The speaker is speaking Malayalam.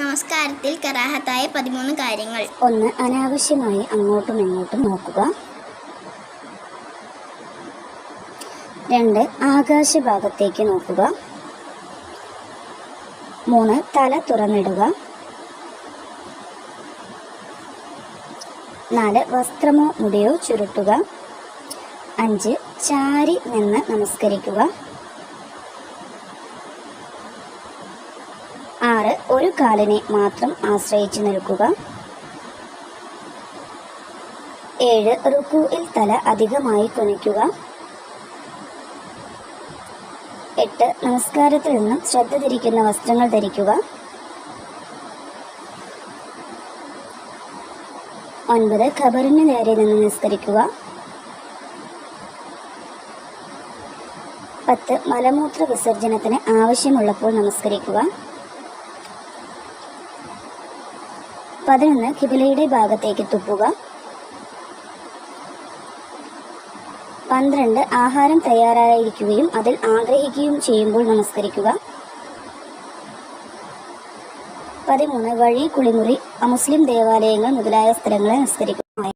നമസ്കാരത്തിൽ കറാഹത്തായ പതിമൂന്ന് കാര്യങ്ങൾ. ഒന്ന് അനാവശ്യമായി അങ്ങോട്ടും ഇങ്ങോട്ടും നോക്കുക. രണ്ട് ആകാശഭാഗത്തേക്ക് നോക്കുക. മൂന്ന് തല തുറന്നിടുക. നാല് വസ്ത്രമോ മുടിയോ ചുരുട്ടുക. അഞ്ച് ചാരി നിന്ന് നമസ്കരിക്കുക. ആറ് ഒരു കാലിനെ മാത്രം ആശ്രയിച്ച് നിൽക്കുക. ഏഴ് റുക്കുവിൽ തല അധികമായി കുനിക്കുക എട്ട് നമസ്കാരത്തിൽ നിന്നും ശ്രദ്ധ തിരിക്കുന്ന വസ്ത്രങ്ങൾ ധരിക്കുക. ഒൻപത് ഖബറിന് നേരെ നിന്ന് നിസ്കരിക്കുക. പത്ത് മലമൂത്ര വിസർജനത്തിന് ആവശ്യമുള്ളപ്പോൾ നമസ്കരിക്കുക. പതിനൊന്ന് കിബിലയുടെ ഭാഗത്തേക്ക് തുപ്പുക. പന്ത്രണ്ട് ആഹാരം തയ്യാറായിരിക്കുകയും അതിൽ ആഗ്രഹിക്കുകയും ചെയ്യുമ്പോൾ നമസ്കരിക്കുക. പതിമൂന്ന് വഴി കുളിമുറി അമുസ്ലിം ദേവാലയങ്ങൾ മുതലായ സ്ഥലങ്ങളെ നമസ്കരിക്കുക.